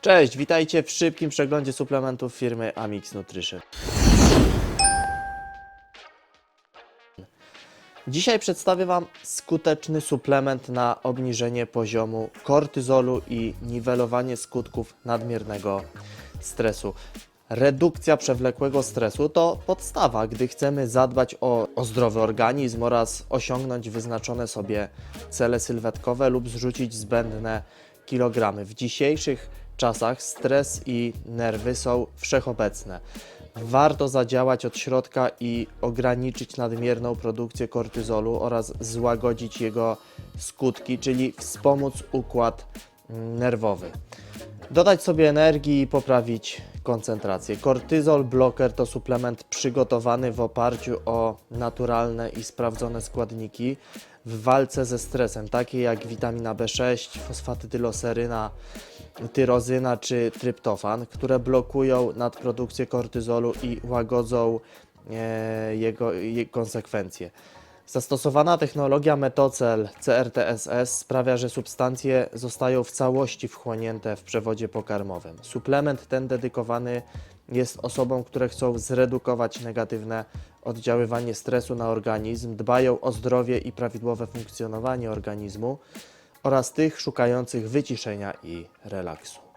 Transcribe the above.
Cześć, witajcie w szybkim przeglądzie suplementów firmy Amix Nutrition. Dzisiaj przedstawię Wam skuteczny suplement na obniżenie poziomu kortyzolu i niwelowanie skutków nadmiernego stresu. Redukcja przewlekłego stresu to podstawa, gdy chcemy zadbać o, o zdrowy organizm oraz osiągnąć wyznaczone sobie cele sylwetkowe lub zrzucić zbędne kilogramy. W dzisiejszych czasach stres i nerwy są wszechobecne. Warto zadziałać od środka i ograniczyć nadmierną produkcję kortyzolu oraz złagodzić jego skutki, czyli wspomóc układ nerwowy. Dodać sobie energii i poprawić koncentrację. Kortyzol bloker to suplement przygotowany w oparciu o naturalne i sprawdzone składniki w walce ze stresem, takie jak witamina B6, fosfatydyloseryna, tyrozyna czy tryptofan, które blokują nadprodukcję kortyzolu i łagodzą e, jego, jego konsekwencje. Zastosowana technologia Metocel CRTSS sprawia, że substancje zostają w całości wchłonięte w przewodzie pokarmowym. Suplement ten dedykowany jest osobom, które chcą zredukować negatywne oddziaływanie stresu na organizm, dbają o zdrowie i prawidłowe funkcjonowanie organizmu oraz tych szukających wyciszenia i relaksu.